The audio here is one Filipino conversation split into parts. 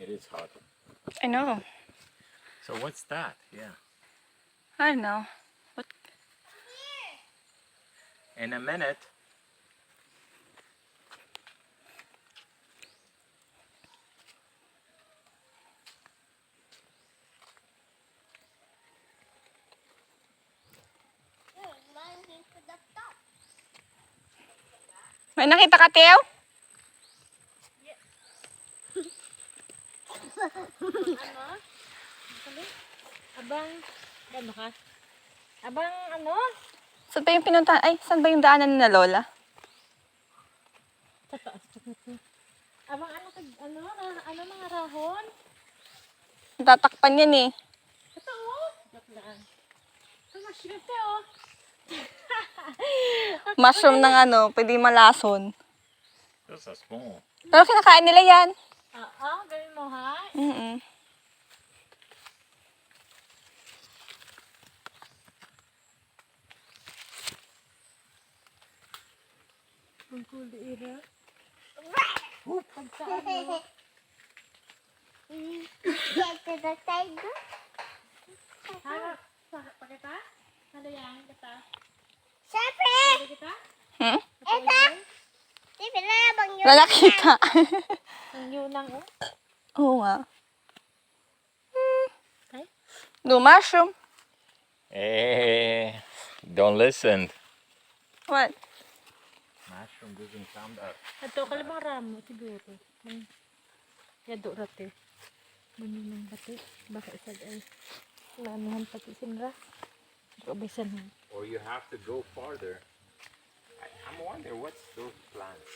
It is hot. I know. So what's that? Yeah. I don't know. What? In a minute. May nakita ka, Teo? Abang, ano ka? Abang, ano? Saan ba yung pinuntahan? Ay, saan ba yung daanan ni na Lola? Abang, ano, ka, ano, ra- ano, mga rahon? Tatakpan yan eh. Ito, oh. Joke lang. Ito, masyute, oh. Mushroom ng ano, pwede malason. Those are small. Pero kinakain nila yan. Ah, ah, gawin mo, ha? Mm Ang cool, ira. Pagsaan mo. Ha? Pa- Pakita? Ano yan? Kita? Ano kita? Hmm? Ito? Wala kita. Ang yunang, oh. Oo nga. No mushroom. Hey, don't listen. What? Mushroom doesn't sound up. Ito, kalabang ramo, siguro. Yado rate. Maninang rate. Baka isa ay nanuhan pati sinra. Or you have to go farther. I, I'm wondering what's those plants.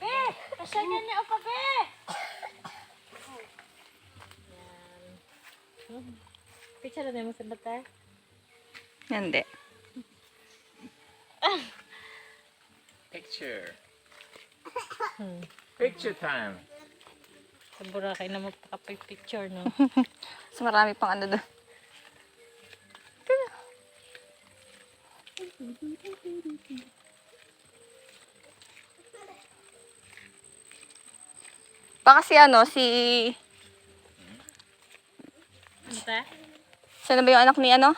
Be. Pasya kayo ni Opa. Be! Picture na mo sa bata. Hindi. Picture. Hmm. Picture time. Sa Boracay na magpaka-picture, no? So marami pang ano doon. Baka si ano, si... Ano ta? Sino ba yung anak ni ano?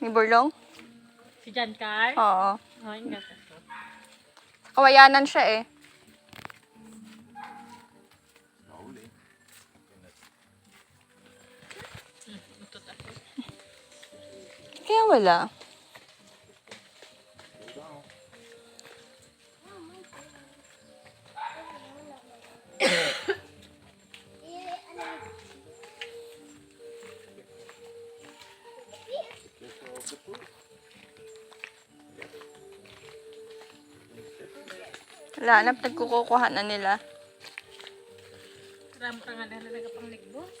Ni Burlong? Si John Carl? Oo. Oh, yung gata. Kawayanan siya eh. Kaya wala. Wala na, nagkukukuha na nila. Ramo ka nga na talaga pang ligbos.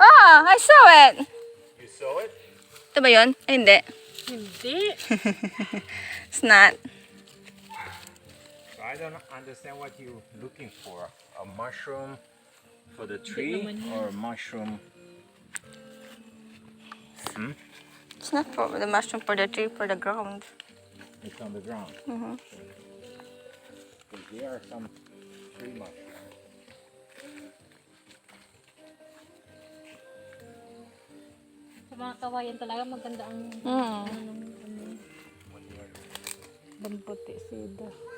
Ah, I saw it! You saw it? Ito ba yun? Ay, hindi. Hindi. It's not. I don't understand what you're looking for. A mushroom for the tree or a mushroom? Hmm? It's not for the mushroom, for the tree, for the ground. It's on the ground. Mhm. Because there are some tree mushrooms. Sa mga kawayan talaga maganda ang Mm. ano, ano, bambuti sida. Yan,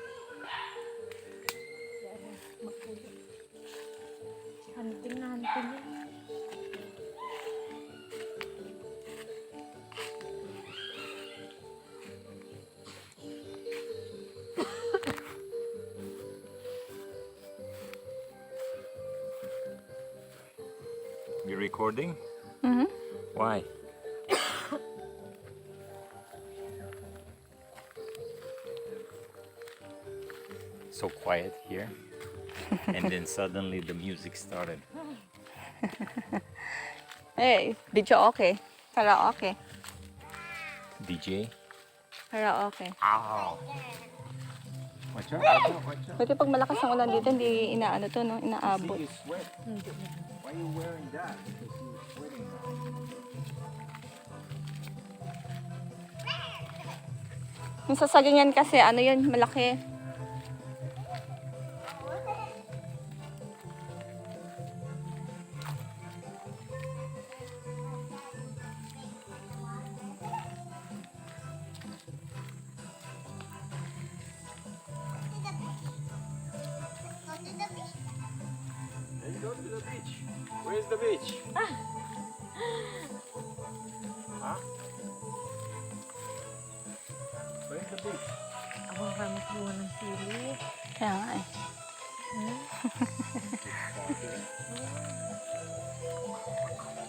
recording? Mhm. Why? so quiet here. and then suddenly the music started. Eh, video okay. Karaoke. DJ. Karaoke. Ow. Watch out, watch out, watch out. Pwede pag malakas ang ulan dito, hindi inaano to, no? Inaabot. See, you sweat. Na. Why are you wearing that? Because you're sweating. Yung sasaganyan kasi, ano yun, malaki. Where's the beach? huh? Where's the beach? Ako ang kami kuha ng sili. Kaya nga eh. Hmm?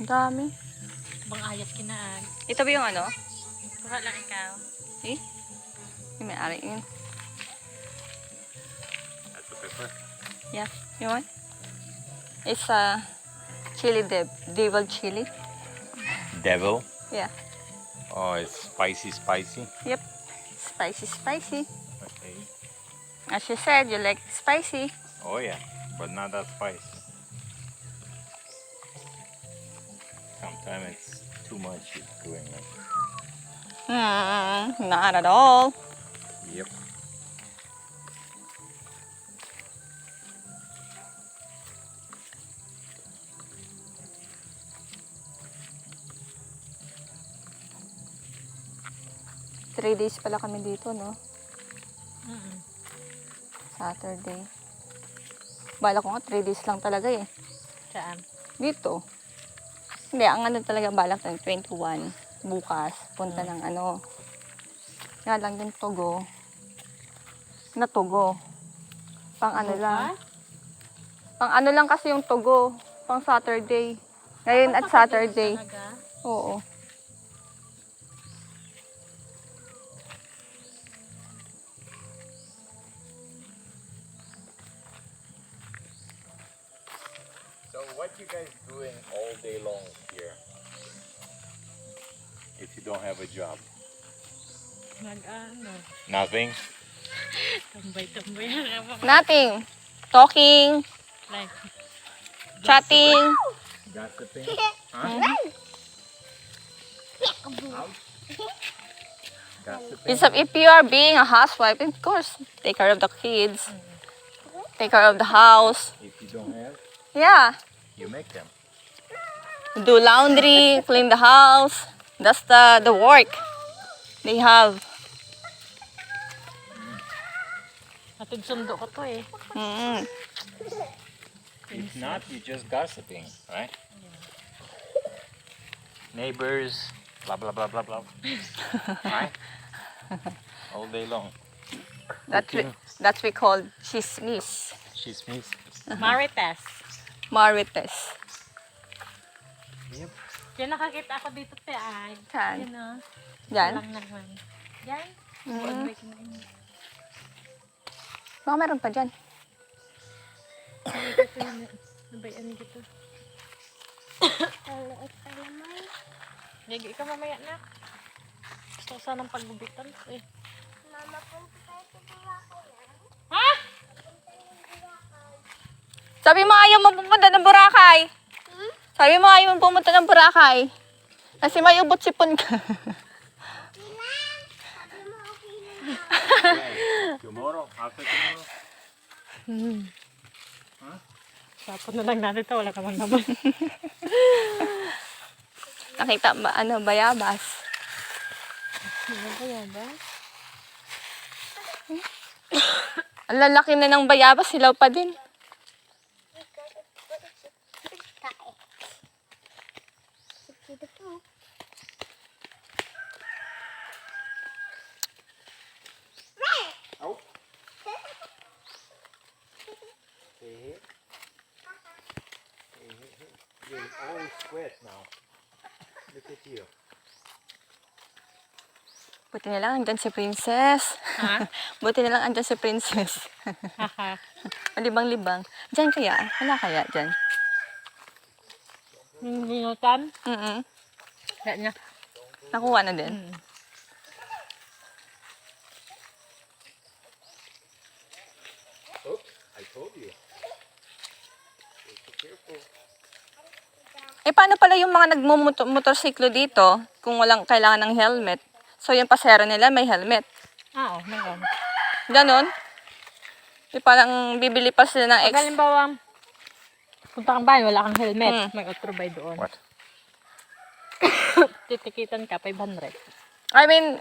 ang dami. Bang ayat kinaan. Ito ba yung ano? Kuha lang ikaw. Eh? Yung may ari yun. That's the pepper. Yeah, you want? It's a chili dev, devil chili. Devil. Yeah. Oh, it's spicy, spicy. Yep. Spicy, spicy. Okay. As you said, you like spicy. Oh yeah, but not that spicy. Sometimes it's too much. It's going like. Hmm, not at all. Yep. Three days pala kami dito, no? Mm Saturday. Bala ko nga, three days lang talaga eh. Saan? Dito. Hindi, ang ano talaga balak ng 21. Bukas, punta ng ano. Nga lang din Togo. Na Togo. Pang ano lang. Pang ano lang kasi yung Togo. Pang Saturday. Ngayon at Saturday. Oo. So what you guys doing all day long here? If you don't have a job, Nag-ano? nothing. Tambay-tambay. Nothing. Talking, like, chatting. Gossiping. Huh? Gossiping. If, if you are being a housewife, of course, take care of the kids. Mm-hmm. Take care of the house. If you don't have, Yeah. You make them. Do laundry, clean the house. That's the, the work they have. atid sundo ko to eh. Mm. If not, you're just gossiping, right? Neighbors, blah blah blah blah blah. right? All day long. That's we, Cooking. that's we call chismis. She's miss. Marites. Marites. Yep. Yan nakakita ako dito te ay. Saan? Yan o. Yan. Lang naman. Yan. Mm. Baka meron pa dyan. Ano dito yun? Nabayan dito. Yagi, ikaw mamaya na. Gusto ko sanang pagbubitan. Eh. Ha? Sabi mo ayaw mo pumunta ng Boracay. Sabi mo ayaw mo pumunta ng Boracay. Kasi may ubot sipon ka. Tomorrow, after tomorrow. Hmm. Tapos na lang natin ito. Wala kamang naman. Nakita ba, ano, bayabas. Ano ba yan ba? Ang lalaki na ng bayabas, silaw pa din. Oh. Hey, hey. Hey, hey, hey. You're all sweat now. Look at you. Buti na lang andyan si Princess. Ha? Buti na lang andyan si Princess. Malibang-libang. Diyan kaya? Wala kaya dyan? Yung linutan. Mm Kaya niya. Nakuha na din. Mm. Oops, I told you. Be careful. Eh, paano pala yung mga nagmumotorsiklo dito kung walang kailangan ng helmet? So, yung pasero nila may helmet. Ah, oo. Meron. Ganon. Di parang bibili pa sila ng Pag ex... halimbawa, punta kang bahay, wala kang helmet. Hmm. May outro doon. What? Titikitan ka, 500. I mean,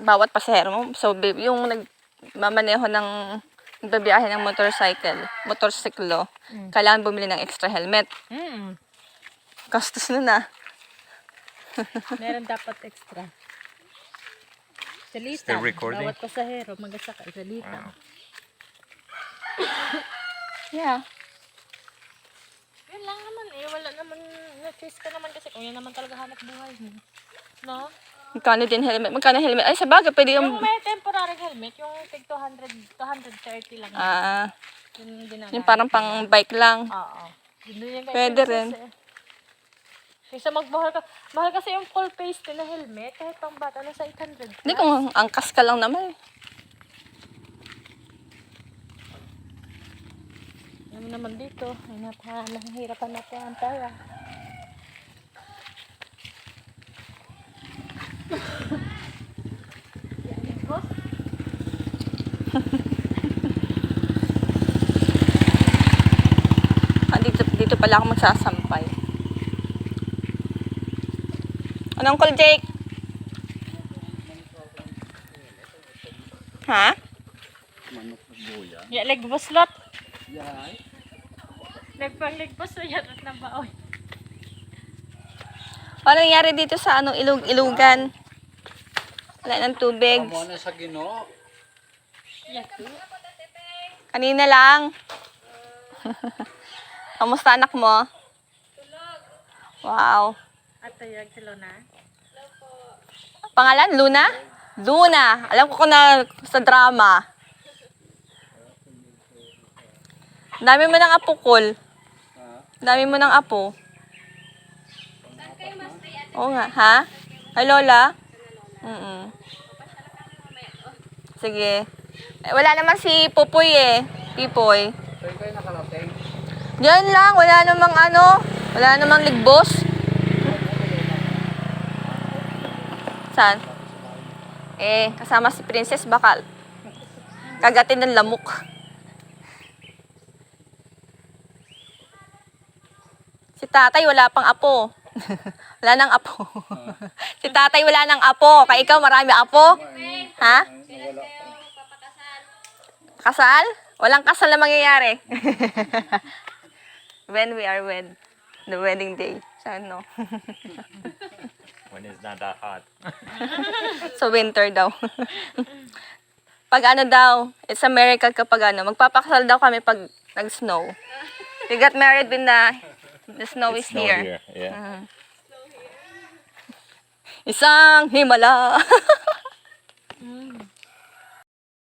bawat pasahero mo. So, bi- yung nagmamaneho ng nagbabiyahe ng motorcycle, motorsiklo, Mm. kailangan bumili ng extra helmet. Mm. Gastos na na. Meron dapat extra. Salitan. Still recording? Bawat pasahero, magasakay. Salitan. Wow. Yeah. Yun lang naman eh. Wala naman, na-choose ka naman kasi kung yan naman talaga hanap buhay mo. No? Magkano din helmet? Magkano helmet? Ay, sa bagay, pwede yung... Yung may temporary helmet, yung tig 200, 230 lang. yun. Ah, yun yung yung parang pang bike lang. Oo. Yun din yung Pwede rin. eh. Kaysa magmahal ka. Mahal kasi yung full face din na helmet. Kahit pang bata, nasa 800. Hindi kung angkas ka lang naman. eh. Mo naman dito, ay napa, nahihirapan natin ang pera. Ah, dito, dito pala ako magsasampay. Ano, Uncle Jake? Ha? Ya, legbos lot. Nagpang legbos na yan at nabaoy. Ano nangyari dito sa ano, ilug ilugan? Wala ng tubig. Amo na sa Ginoo. Kanina lang. Kamusta anak mo? Wow. At tayag sila na. Pangalan? Luna? Luna. Alam ko na sa drama. Dami mo ng apo, Kol. Dami mo ng apo. Oo nga, ha? Ay, Lola? Mm Sige. Eh, wala naman si Pupoy eh. Pipoy. So, kayo nakarating. Diyan lang, wala namang ano, wala namang ligbos. Saan? Eh, kasama si Princess Bakal. Kagatin ng lamok. Si tatay wala pang apo. wala nang apo. si tatay wala nang apo. Kaya ikaw marami apo. Ha? Kasal? Walang kasal na mangyayari. When we are wed. The wedding day. Sa ano? When it's not that hot. Sa winter daw. pag ano daw, it's a miracle kapag ano, magpapakasal daw kami pag nag-snow. We got married when the, the snow is Snow here. Yeah. Isang himala.